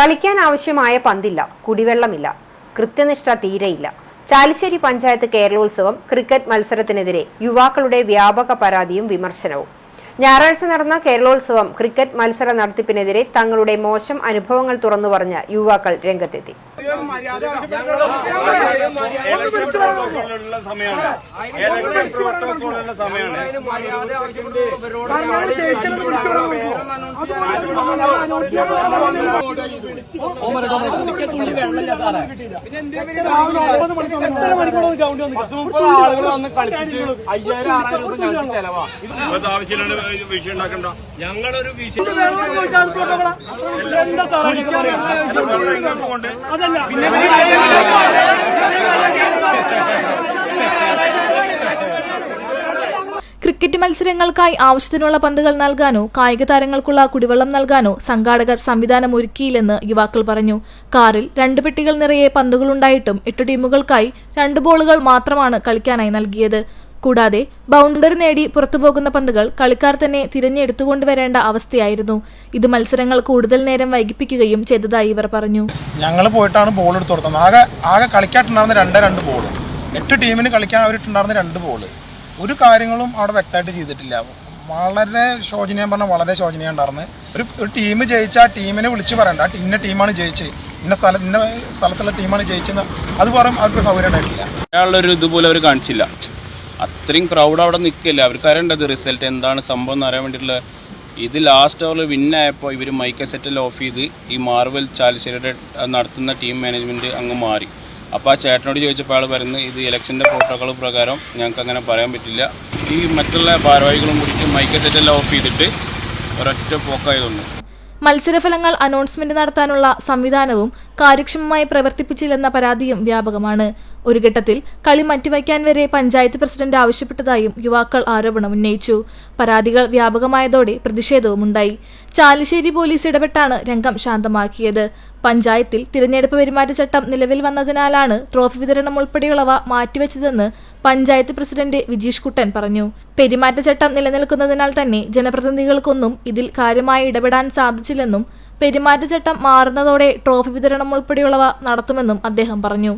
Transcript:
കളിക്കാൻ ആവശ്യമായ പന്തില്ല കുടിവെള്ളമില്ല കൃത്യനിഷ്ഠ തീരെയില്ല. ചാലിശ്ശേരി പഞ്ചായത്ത് കേരളോത്സവം ക്രിക്കറ്റ് മത്സരത്തിനെതിരെ യുവാക്കളുടെ വ്യാപക പരാതിയും വിമർശനവും. ഞായറാഴ്ച നടന്ന കേരളോത്സവം ക്രിക്കറ്റ് മത്സര നടത്തിപ്പിനെതിരെ തങ്ങളുടെ മോശം അനുഭവങ്ങൾ തുറന്നു പറഞ്ഞ യുവാക്കൾ രംഗത്തെത്തി. പ്രോട്ടോക്കോളുള്ള സമയമാണ് ഇലക്ഷൻ സമയമാണ് ആവശ്യമില്ലാണ്ട് വിഷയം ഉണ്ടാക്കണ്ട ഞങ്ങളൊരു വിഷയം കൊണ്ട് ക്രിക്കറ്റ് മത്സരങ്ങൾക്കായി ആവശ്യത്തിനുള്ള പന്തുകൾ നൽകാനോ കായിക താരങ്ങൾക്കുള്ള കുടിവെള്ളം നൽകാനോ സംഘാടകർ സംവിധാനം ഒരുക്കിയില്ലെന്ന് യുവാക്കൾ പറഞ്ഞു. കാറിൽ രണ്ട് പെട്ടികൾ നിറയെ പന്തുകളുണ്ടായിട്ടും എട്ട് ടീമുകൾക്കായി രണ്ട് ബോളുകൾ മാത്രമാണ് കളിക്കാനായി നൽകിയത്. കൂടാതെ ബൗണ്ടറി നേടി പുറത്തുപോകുന്ന പന്തുകൾ കളിക്കാർ തന്നെ തിരഞ്ഞെടുത്തുകൊണ്ടുവരേണ്ട അവസ്ഥയായിരുന്നു. ഇത് മത്സരങ്ങൾ കൂടുതൽ നേരം വൈകിപ്പിക്കുകയും ചെയ്തതായി ഇവർ പറഞ്ഞു. ഞങ്ങൾ പോയിട്ടാണ് ബോൾ എടുത്ത് കൊടുത്തത്. ആകെ ആകെ കളിക്കാട്ടുണ്ടായിരുന്ന രണ്ട് രണ്ട് ബോൾ എട്ട് ടീമിന് കളിക്കാൻ അവരിട്ടുണ്ടായിരുന്ന രണ്ട് ബോൾ ഒരു കാര്യങ്ങളും അവിടെ വ്യക്തമായിട്ട് ചെയ്തിട്ടില്ല. വളരെ ശോചനീയം പറഞ്ഞാൽ വളരെ ശോചനീയം ഉണ്ടായിരുന്നു. ഒരു ഒരു ടീം ജയിച്ച ആ ടീമിനെ വിളിച്ച് പറയണ്ട. ആ ഇന്ന ടീമാണ് ജയിച്ചത് ഇന്ന സ്ഥല ഇന്ന സ്ഥലത്തുള്ള ടീമാണ് ജയിച്ചത് അത് പറയും അവർക്ക് സൗകര്യം ഉണ്ടായിട്ടില്ല. അയാളുടെ ഇതുപോലെ അവർ കാണിച്ചില്ല. അത്രയും ക്രൗഡ് അവിടെ നിൽക്കില്ല അവർക്ക് അറിയേണ്ടത് റിസൾട്ട് എന്താണ്? സംഭവം എന്ന് അറിയാൻ വേണ്ടിയിട്ടുള്ള ഇത് ലാസ്റ്റ് ഓവർ വിന്നായപ്പോൾ ഇവർ മൈക്ക സെറ്റൽ ഓഫ് ചെയ്ത് ഈ മാർവൽ ചാലിശ്ശേരിയുടെ നടത്തുന്ന ടീം മാനേജ്മെന്റ് അങ്ങ് മാറി. അപ്പോൾ ആ ചേട്ടനോട് ചോദിച്ചപ്പോൾ അയാൾ പറയുന്നത് ഇത് ഇലക്ഷന്റെ പ്രോട്ടോക്കോൾ പ്രകാരം ഞങ്ങൾക്ക് അങ്ങനെ പറയാൻ പറ്റില്ല. ഈ മറ്റുള്ള ഭാരവാഹികളും കൂടിയിട്ട് മൈക്ക സെറ്റെല്ലാം ഓഫ് ചെയ്തിട്ട് ഒരൊറ്റ പോക്കായതുകൊണ്ട്. മത്സരഫലങ്ങൾ അനൗൺസ്മെന്റ് നടത്താനുള്ള സംവിധാനവും കാര്യക്ഷമമായി പ്രവർത്തിപ്പിച്ചില്ലെന്ന പരാതിയും വ്യാപകമാണ്. ഒരു ഘട്ടത്തിൽ കളി മാറ്റിവയ്ക്കാൻ വരെ പഞ്ചായത്ത് പ്രസിഡന്റ് ആവശ്യപ്പെട്ടതായും യുവാക്കൾ ആരോപണം ഉന്നയിച്ചു. പരാതികൾ വ്യാപകമായതോടെ പ്രതിഷേധവുമുണ്ടായി. ചാലിശ്ശേരി പോലീസ് ഇടപെട്ടാണ് രംഗം ശാന്തമാക്കിയത്. പഞ്ചായത്തിൽ തിരഞ്ഞെടുപ്പ് പെരുമാറ്റച്ചട്ടം നിലവിൽ വന്നതിനാലാണ് ട്രോഫി വിതരണം ഉൾപ്പെടെയുള്ളവ മാറ്റിവെച്ചതെന്ന് പഞ്ചായത്ത് പ്രസിഡന്റ് വിജീഷ് കുട്ടൻ പറഞ്ഞു. പെരുമാറ്റച്ചട്ടം നിലനിൽക്കുന്നതിനാൽ തന്നെ ജനപ്രതിനിധികൾക്കൊന്നും ഇതിൽ കാര്യമായി ഇടപെടാൻ സാധിച്ചില്ലെന്നും പെരുമാറ്റച്ചട്ടം മാറുന്നതോടെ ട്രോഫി വിതരണം ഉൾപ്പെടെയുള്ളവ നടത്തുമെന്നും അദ്ദേഹം പറഞ്ഞു.